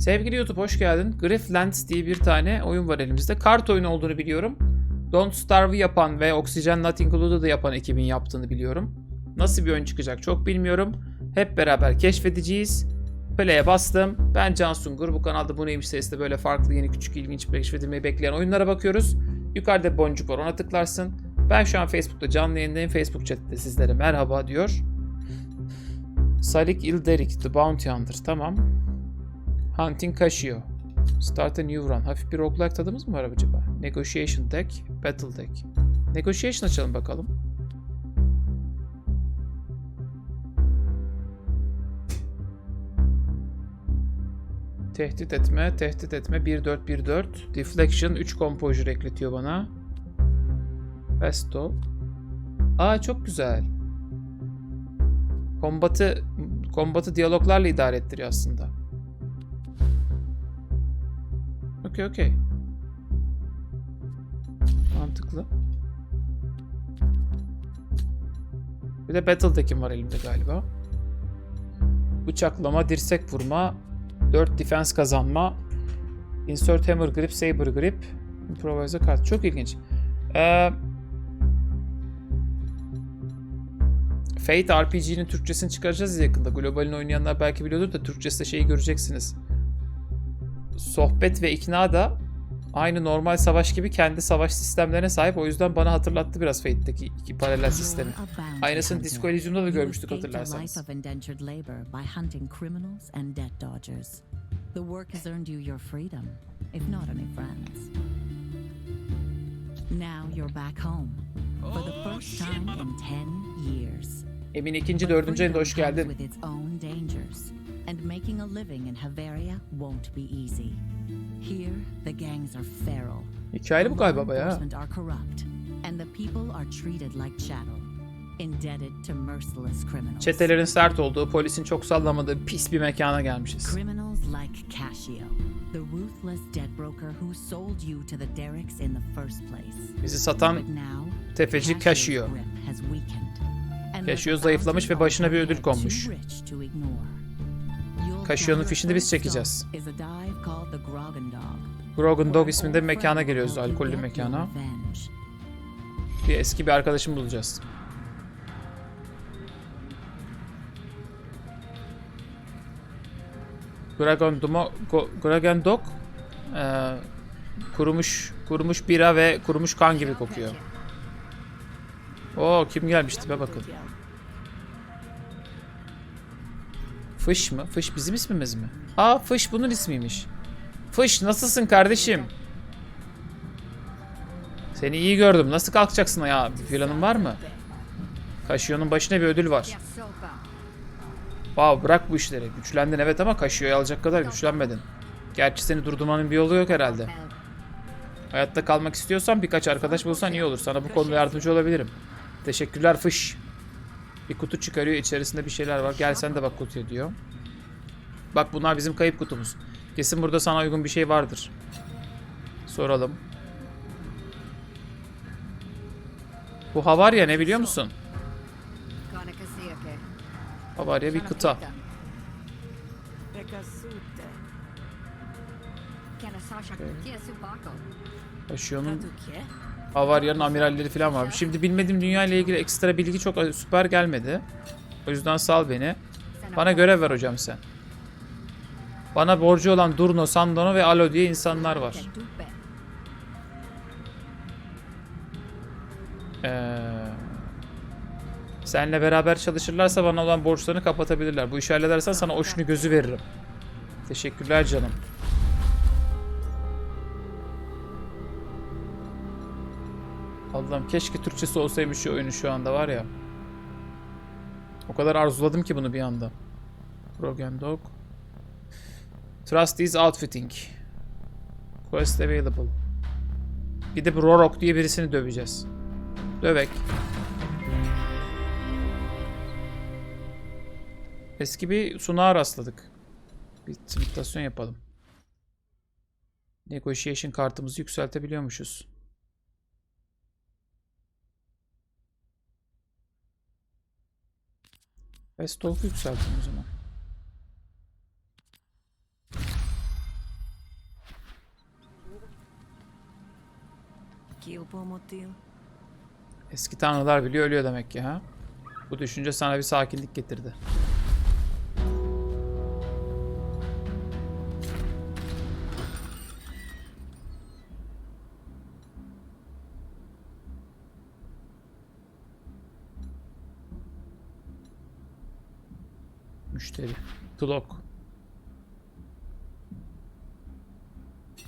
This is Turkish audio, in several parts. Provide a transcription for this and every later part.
Sevgili YouTube hoş geldin. Grifflands diye bir tane oyun var elimizde. Kart oyunu olduğunu biliyorum. Don't Starve'ı yapan ve Oxygen Not Included'ı yapan ekibin yaptığını biliyorum. Nasıl bir oyun çıkacak çok bilmiyorum. Hep beraber keşfedeceğiz. Play'e bastım. Ben Can Sungur. Bu kanalda bu neymiş serisinde böyle farklı yeni küçük ilginç keşfedilmeyi bekleyen oyunlara bakıyoruz. Yukarıda boncuk var ona tıklarsın. Ben şu an Facebook'ta canlı yayındayım. Facebook chat'te sizlere merhaba diyor. Salik Ilderik, The Bounty Hunter. Tamam. Hunting Casio. Start a new run. Hafif bir roguelike tadımız mı var acaba? Negotiation deck, battle deck. Negotiation açalım bakalım. Tehdit etme, tehdit etme. 1-4-1-4. Deflection 3 composure ekletiyor bana. Pesto. Aa çok güzel. Kombatı kombatı diyaloglarla idare ettiriyor aslında. Okey okey. Mantıklı. Bir de Battle Deck'im var elimde galiba. Bıçaklama, dirsek vurma, 4 defense kazanma, insert hammer grip, saber grip, improvise kart. Çok ilginç. Ee, Fate RPG'nin Türkçesini çıkaracağız ya yakında. Global'in oynayanlar belki biliyordur da Türkçesi şeyi göreceksiniz. Sohbet ve ikna da aynı normal savaş gibi kendi savaş sistemlerine sahip. O yüzden bana hatırlattı biraz Fate'deki iki paralel sistemi. Aynısını Disco Elysium'da da görmüştük hatırlarsanız. The work has earned you your freedom, if not any friends. Now you're back home for the first time in 10 years. Emin ikinci, dördüncü ayında hoş geldin. And making a living in Haveria won't be easy. Here, the gangs are feral. Hikayeli bu galiba bayağı. are corrupt, and the people are treated like chattel, indebted to merciless criminals. Çetelerin sert olduğu, polisin çok sallamadığı pis bir mekana gelmişiz. Criminals like Casio, the ruthless debt broker who sold you to the Derricks in the first place. Bizi satan tefeci Casio the zayıflamış ve başına bir ödül konmuş. Gather fişini biz çekeceğiz. Grogan Dog. İsminde bir mekana geliyoruz, alkollü mekana. Bir eski bir arkadaşım bulacağız. Dragon Dumo, Go- Dragon Dog eee, kurumuş kurumuş bira ve kurumuş kan gibi kokuyor. Oo kim gelmiş tipe bakın. Fış mı? Fış bizim ismimiz mi? Aa Fış bunun ismiymiş. Fış nasılsın kardeşim? Seni iyi gördüm. Nasıl kalkacaksın ya? Bir planın var mı? Kaşiyonun başına bir ödül var. Wow bırak bu işleri. Güçlendin evet ama Kaşiyo'yu alacak kadar güçlenmedin. Gerçi seni durdurmanın bir yolu yok herhalde. Hayatta kalmak istiyorsan birkaç arkadaş bulsan iyi olur. Sana bu konuda yardımcı olabilirim. Teşekkürler Fış. Bir kutu çıkarıyor. içerisinde bir şeyler var. Gel sen de bak kutuya diyor. Bak bunlar bizim kayıp kutumuz. Kesin burada sana uygun bir şey vardır. Soralım. Bu Havarya ne biliyor musun? Havarya bir kıta. Kaşiyonun Havarya'nın amiralleri falan var. Şimdi bilmediğim dünya ile ilgili ekstra bilgi çok süper gelmedi. O yüzden sal beni. Bana görev ver hocam sen. Bana borcu olan Durno, Sandono ve Alo diye insanlar var. Ee, senle beraber çalışırlarsa bana olan borçlarını kapatabilirler. Bu işi halledersen sana o şunu gözü veririm. Teşekkürler canım. Allah'ım keşke Türkçesi olsaymış şu oyunu şu anda var ya. O kadar arzuladım ki bunu bir anda. Program Dog. Trust is outfitting. Quest available. Gidip Rorok diye birisini döveceğiz. Dövek. Eski bir sunağa rastladık. Bir imitasyon yapalım. Negotiation kartımızı yükseltebiliyormuşuz. Restolf'u yükseltin o zaman. Eski tanrılar biliyor ölüyor demek ki ha. Bu düşünce sana bir sakinlik getirdi.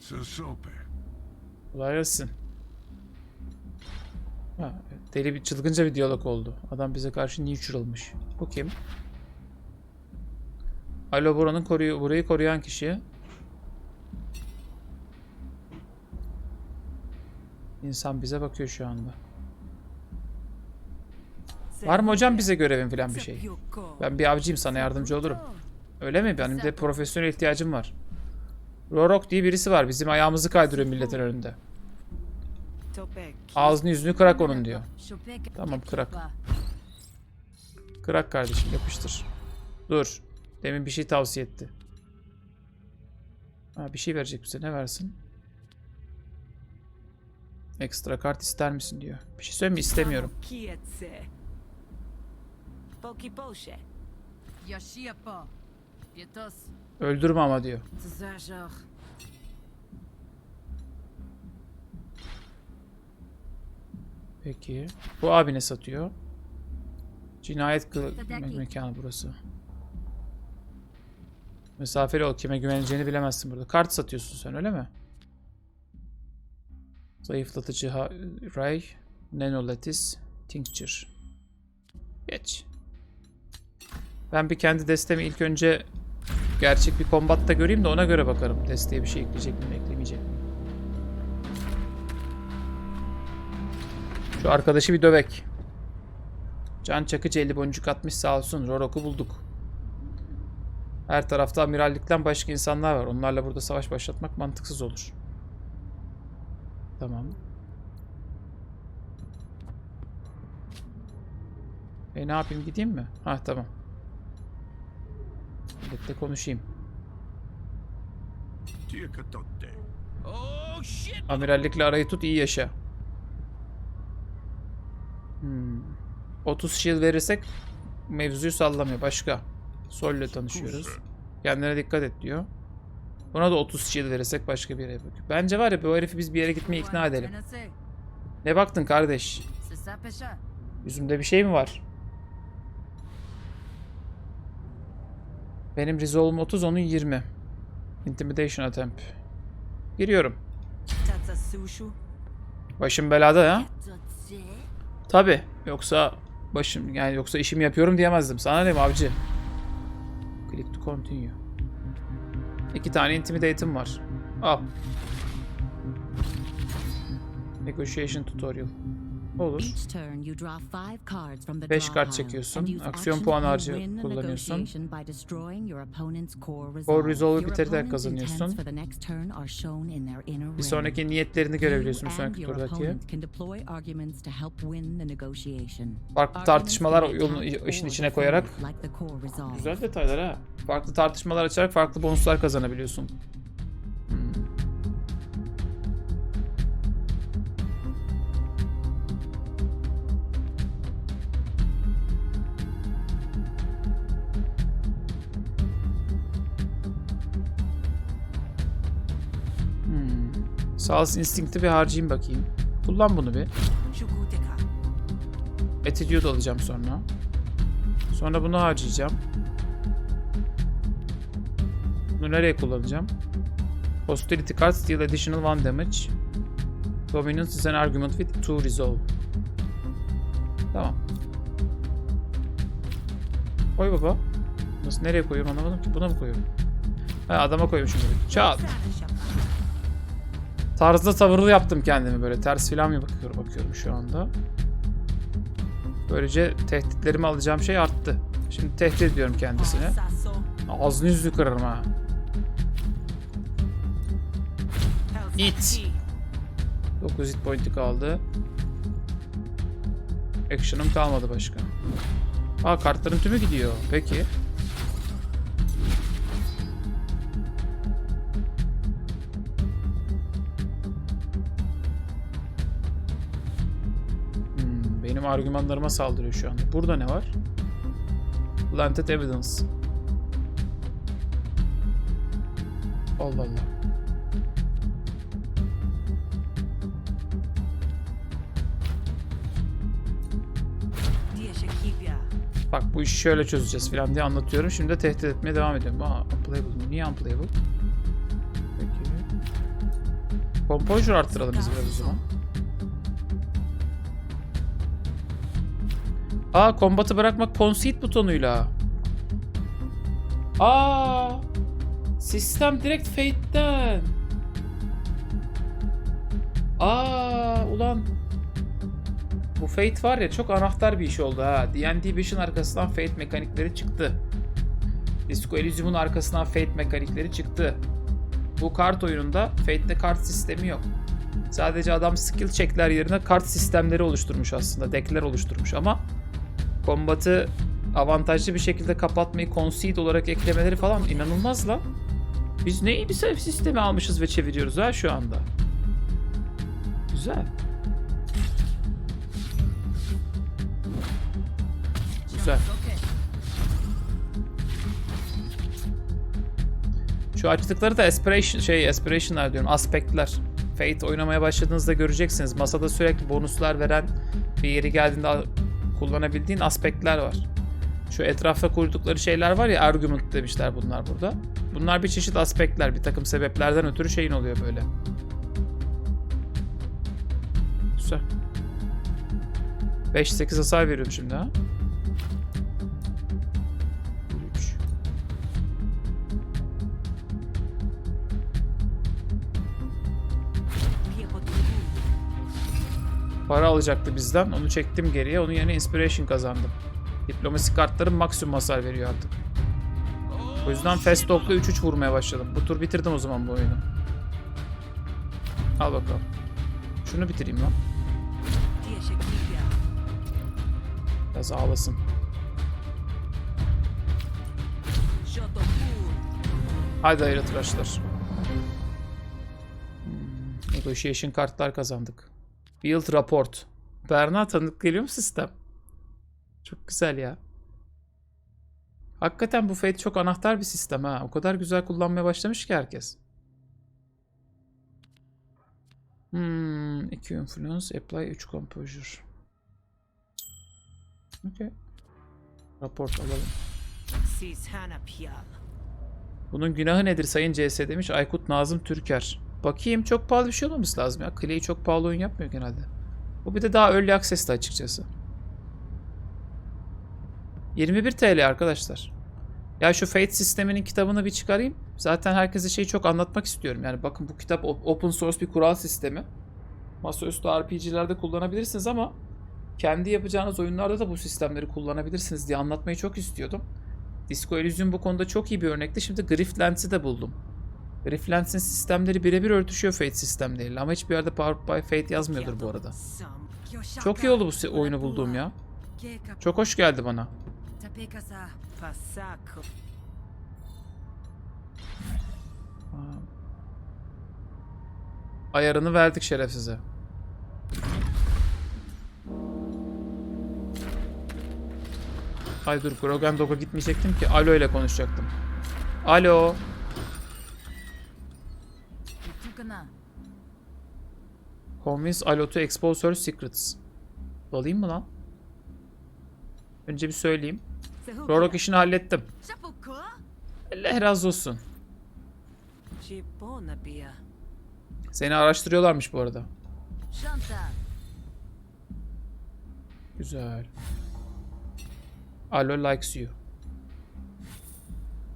Sosope. Kolay gelsin. Ha, deli bir çılgınca bir diyalog oldu. Adam bize karşı neutral Bu kim? Alo buranın koruyu burayı koruyan kişi. İnsan bize bakıyor şu anda. Var mı hocam bize görevin falan bir şey? Ben bir avcıyım sana yardımcı olurum. Öyle mi? Benim de profesyonel ihtiyacım var. Rorok diye birisi var. Bizim ayağımızı kaydırıyor milletin önünde. Ağzını yüzünü kırak onun diyor. Tamam, kırak. Kırak kardeşim yapıştır. Dur. Demin bir şey tavsiye etti. Ha, bir şey verecek bize. Ne versin? Ekstra kart ister misin diyor. Bir şey söyleyeyim mi? İstemiyorum. Öldürme ama diyor. Peki. Bu abi ne satıyor? Cinayet me- mekanı burası. Mesafeli ol. Kime güveneceğini bilemezsin burada. Kart satıyorsun sen öyle mi? Zayıflatıcı ha- ray. Nanolatis. Tincture. Geç. Ben bir kendi destemi ilk önce gerçek bir kombatta göreyim de ona göre bakarım. Desteğe bir şey ekleyecek mi eklemeyecek mi? Şu arkadaşı bir dövek. Can Çakıcı 50 boncuk atmış sağ olsun. Rorok'u bulduk. Her tarafta amirallikten başka insanlar var. Onlarla burada savaş başlatmak mantıksız olur. Tamam. E ne yapayım gideyim mi? Ha tamam. Milletle konuşayım. Amirallikle arayı tut iyi yaşa. Hmm. 30 shield verirsek mevzuyu sallamıyor. Başka. Sol ile tanışıyoruz. Kendine dikkat et diyor. Buna da 30 shield verirsek başka bir yere bakıyor. Bence var ya bu herifi biz bir yere gitmeye ikna edelim. Ne baktın kardeş? Yüzümde bir şey mi var? Benim resolve'um 30, onun 20. Intimidation attempt. Giriyorum. Başım belada? Totse. Tabi. Yoksa başım yani yoksa işimi yapıyorum diyemezdim. Sana ne avcı? Click to continue. İki tane intimidate'im var. Al. Negotiation tutorial. Olur. Each turn you draw five cards from the Beş draw kart pile çekiyorsun. Aksiyon you harcı kullanıyorsun. core resolve. Core resolve'u bitirerek kazanıyorsun. Bir sonraki niyetlerini görebiliyorsun bir sonraki turdaki. Farklı tartışmalar yolun işin içine koyarak. Güzel detaylar ha. Farklı tartışmalar açarak farklı bonuslar kazanabiliyorsun. Hmm. Sağlık instinkti bir harcayayım bakayım. Kullan bunu bir. Attitude alacağım sonra. Sonra bunu harcayacağım. Bunu nereye kullanacağım? Hostility card deal additional 1 damage. Dominance is an argument with 2 resolve. Tamam. Koy baba. Nasıl nereye koyuyorum anlamadım ki. Buna mı koyuyorum? Ha adama koymuşum. Çat. Tarzda tavırlı yaptım kendimi böyle. Ters filan mı bakıyorum, bakıyorum şu anda. Böylece tehditlerimi alacağım şey arttı. Şimdi tehdit ediyorum kendisine. Sasso. Ağzını yüzünü kırarım ha. İt. 9 hit point'i kaldı. Action'ım kalmadı başka. Aa kartların tümü gidiyor. Peki. Benim argümanlarıma saldırıyor şu anda. Burada ne var? Planted evidence. Allah Allah. Bak bu işi şöyle çözeceğiz falan diye anlatıyorum. Şimdi de tehdit etmeye devam ediyorum. Aa, unplayable. Niye unplayable? Peki. Composure arttıralım biz biraz o zaman. Aa, kombatı bırakmak concede butonuyla. Aa! Sistem direkt Fate'den. Aa, ulan bu Fate var ya çok anahtar bir iş oldu ha. D&D 5'in arkasından Fate mekanikleri çıktı. Disco Elysium'un arkasından Fate mekanikleri çıktı. Bu kart oyununda Fate'de kart sistemi yok. Sadece adam skill checkler yerine kart sistemleri oluşturmuş aslında. Deckler oluşturmuş ama kombatı avantajlı bir şekilde kapatmayı concede olarak eklemeleri falan inanılmaz lan. Biz ne iyi bir save sistemi almışız ve çeviriyoruz ha şu anda. Güzel. Güzel. Şu açtıkları da aspiration şey aspiration'lar diyorum. Aspektler. Fate oynamaya başladığınızda göreceksiniz. Masada sürekli bonuslar veren bir yeri geldiğinde kullanabildiğin aspektler var. Şu etrafta kurdukları şeyler var ya argument demişler bunlar burada. Bunlar bir çeşit aspektler. Bir takım sebeplerden ötürü şeyin oluyor böyle. Güzel. 5-8 hasar veriyorum şimdi ha. Para alacaktı bizden. Onu çektim geriye. Onun yerine inspiration kazandım. Diplomasi kartlarım maksimum hasar veriyor artık. O yüzden fast talk'la 3-3 vurmaya başladım. Bu tur bitirdim o zaman bu oyunu. Al bakalım. Şunu bitireyim lan. Biraz ağlasın. Haydi hayırlı tıraşlar. Hmm, Negotiation kartlar kazandık. Build Report. Berna tanıdık geliyor mu sistem? Çok güzel ya. Hakikaten bu Fate çok anahtar bir sistem ha. O kadar güzel kullanmaya başlamış ki herkes. Hmm, 2 influence, apply 3 composure. Okay. Raport alalım. Bunun günahı nedir Sayın CS demiş Aykut Nazım Türker. Bakayım çok pahalı bir şey olmaması lazım ya. Clay çok pahalı oyun yapmıyor genelde. Bu bir de daha early access'te açıkçası. 21 TL arkadaşlar. Ya şu Fate sisteminin kitabını bir çıkarayım. Zaten herkese şeyi çok anlatmak istiyorum. Yani bakın bu kitap op- open source bir kural sistemi. Masaüstü RPG'lerde kullanabilirsiniz ama kendi yapacağınız oyunlarda da bu sistemleri kullanabilirsiniz diye anlatmayı çok istiyordum. Disco Elysium bu konuda çok iyi bir örnekti. Şimdi Griftlands'i de buldum. Griftlands'in sistemleri birebir örtüşüyor Fate sistemleriyle ama hiçbir yerde Powered by Fate yazmıyordur bu arada. Çok iyi oldu bu oyunu bulduğum ya. Çok hoş geldi bana. Ayarını verdik şerefsize. Ay dur Grogan Dog'a gitmeyecektim ki Alo ile konuşacaktım. Alo. Convince Alo to expose her secrets. Alayım mı lan? Önce bir söyleyeyim. Rorok işini hallettim. Allah razı olsun. Seni araştırıyorlarmış bu arada. Güzel. Alo likes you.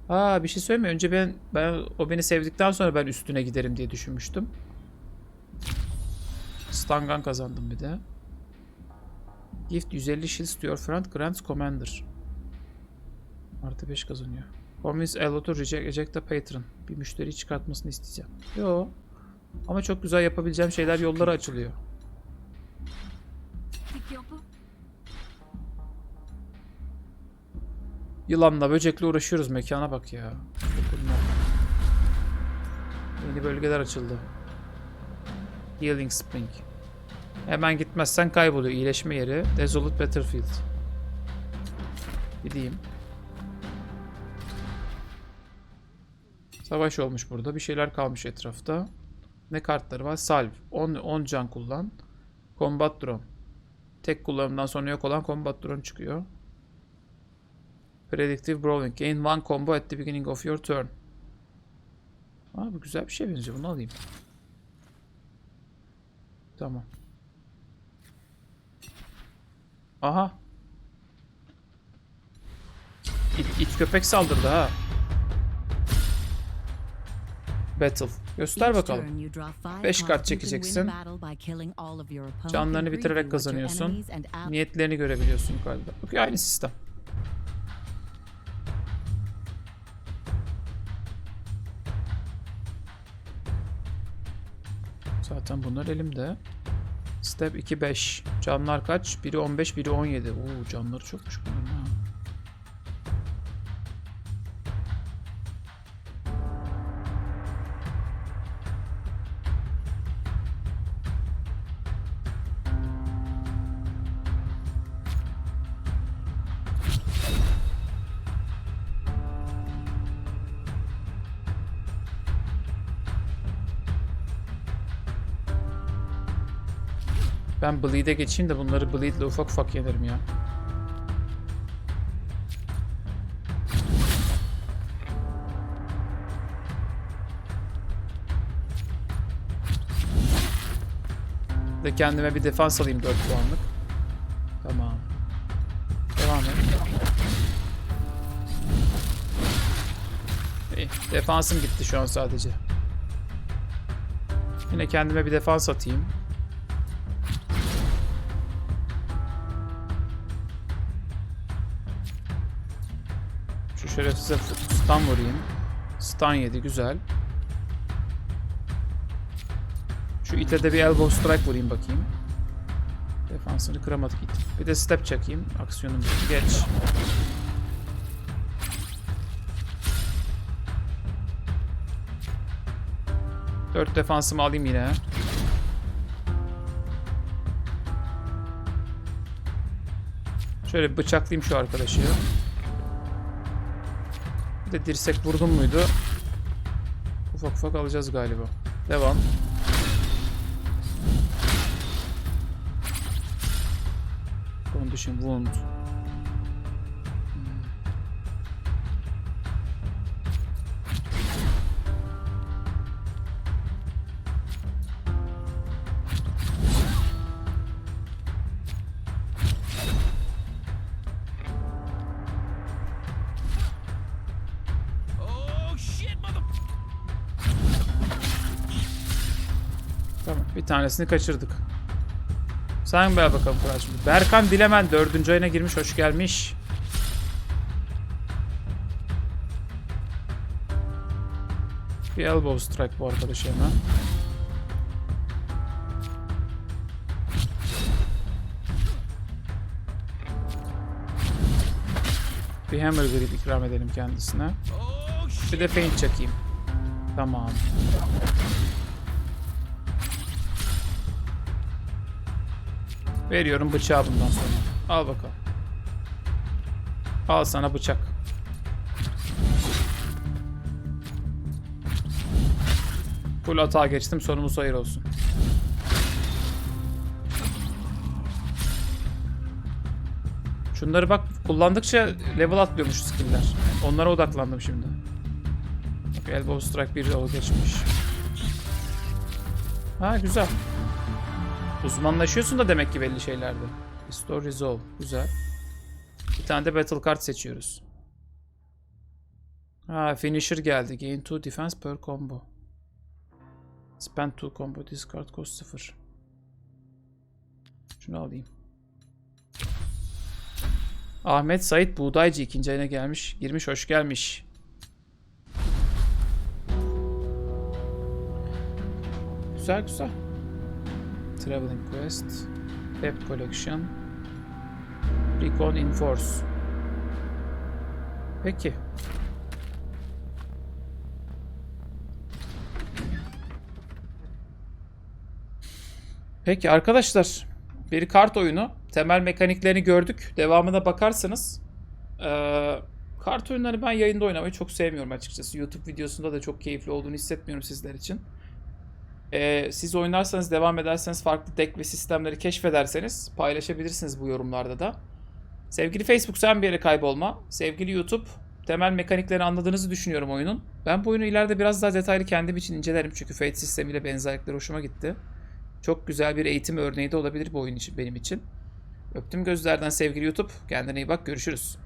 Aa bir şey söyleme. Önce ben ben o beni sevdikten sonra ben üstüne giderim diye düşünmüştüm. Stangan kazandım bir de. Gift 150 shields to your friend grants commander. Artı 5 kazanıyor. Convince Elo to reject, eject a patron. Bir müşteriyi çıkartmasını isteyeceğim. Yo. Ama çok güzel yapabileceğim şeyler yolları açılıyor. Yılanla böcekle uğraşıyoruz mekana bak ya. Yeni bölgeler açıldı. Healing Spring. Hemen gitmezsen kayboluyor. İyileşme yeri. Desolate Battlefield. Gideyim. Savaş olmuş burada. Bir şeyler kalmış etrafta. Ne kartları var? Salve. 10, 10 can kullan. Combat Drone. Tek kullanımdan sonra yok olan Combat Drone çıkıyor. Predictive Brawling. Gain one combo at the beginning of your turn. Aa, bu güzel bir şey benziyor. Bunu alayım. Tamam. Aha. İt, it köpek saldırdı ha. Battle. Göster bakalım. turn you draw five Beş cards. kart çekeceksin. Canlarını bitirerek kazanıyorsun. Niyetlerini görebiliyorsun yukarıda. Okey aynı sistem. Zaten bunlar elimde. Step 2 5. Canlar kaç? Biri 15, biri 17. Oo canları çokmuş bunların ha. Ben Bleed'e geçeyim de bunları Bleed'le ufak ufak yenerim ya. De kendime bir defans alayım 4 puanlık. Tamam. Devam et. İyi, defansım gitti şu an sadece. Yine kendime bir defans atayım. Şerefsize stun vurayım. Stun yedi güzel. Şu ite de bir elbow strike vurayım bakayım. Defansını kıramadık it. Bir de step çekeyim. Aksiyonum. Geç. Dört defansımı alayım yine. Şöyle bıçaklayayım şu arkadaşı. Bir de dirsek vurdum muydu? Ufak ufak alacağız galiba. Devam. Condition wound. Tanesini kaçırdık. Sen ver bakalım şimdi. Berkan Dilemen dördüncü ayına girmiş. Hoş gelmiş. Bir elbow strike bu arkadaş hemen. Bir hammer grip ikram edelim kendisine. Bir de paint çekeyim. Tamam. Veriyorum bıçağı bundan sonra. Al bakalım. Al sana bıçak. Full atağa geçtim. Sonumuz hayır olsun. Şunları bak kullandıkça level atlıyormuş skill'ler. Onlara odaklandım şimdi. Elbow strike bir yol geçmiş. Ha güzel. Uzmanlaşıyorsun da demek ki belli şeylerde. Restore Resolve. Güzel. Bir tane de Battle Card seçiyoruz. Ha Finisher geldi. Gain 2 defense per combo. Spend 2 combo. Discard cost 0. Şunu alayım. Ahmet Sait Buğdaycı ikinci ayına gelmiş. Girmiş hoş gelmiş. Güzel güzel. Traveling Quest, Pep Collection, Recon Enforce. Peki. Peki arkadaşlar bir kart oyunu. Temel mekaniklerini gördük. Devamına bakarsanız eee, kart oyunları ben yayında oynamayı çok sevmiyorum açıkçası. YouTube videosunda da çok keyifli olduğunu hissetmiyorum sizler için. Eee, siz oynarsanız devam ederseniz farklı deck ve sistemleri keşfederseniz paylaşabilirsiniz bu yorumlarda da. Sevgili Facebook sen bir yere kaybolma. Sevgili YouTube temel mekaniklerini anladığınızı düşünüyorum oyunun. Ben bu oyunu ileride biraz daha detaylı kendim için incelerim çünkü Fate sistemiyle benzerlikleri hoşuma gitti. Çok güzel bir eğitim örneği de olabilir bu oyun için benim için. Öptüm gözlerden sevgili YouTube. Kendine iyi bak. Görüşürüz.